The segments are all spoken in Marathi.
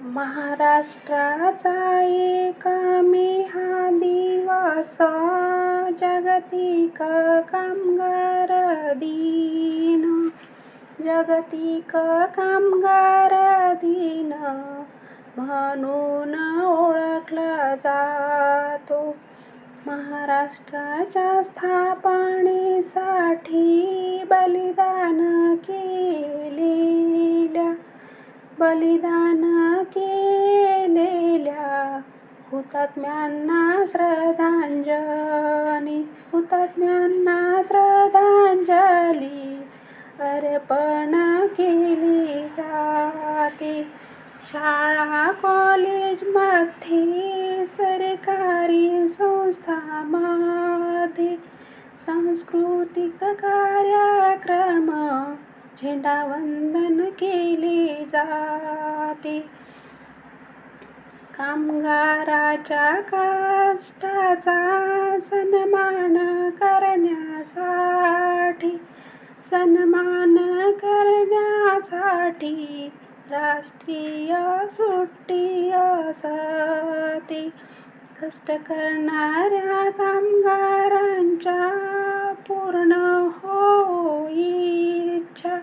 महाराष्ट्राचा एक मी हा दिवस जागतिक कामगार दिन. जागतिक कामगार दिन म्हणून ओळखला जातो. महाराष्ट्राच्या स्थापनेसाठी बलिदान केलेल्या बलिदान हुतात्म्यांना श्रद्धांजली हुतात्म्यांना श्रद्धांजली अर्पण केली जाते. शाळा कॉलेजमध्ये सरकारी संस्थांमध्ये सांस्कृतिक कार्यक्रम झेंडावंदन केले जाते. कामगाराच्या कष्टाचा सन्मान करण्यासाठी सन्मान करण्यासाठी राष्ट्रीय सुट्टी असते. कष्ट करणाऱ्या कामगारांच्या पूर्ण हो इच्छा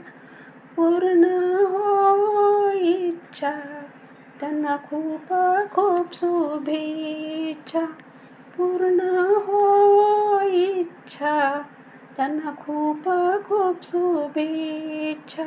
पूर्ण हो इच्छा. त्यांना खूप खूप शुभेच्छा. पूर्ण हो इच्छा. त्यांना खूप खूप शुभेच्छा.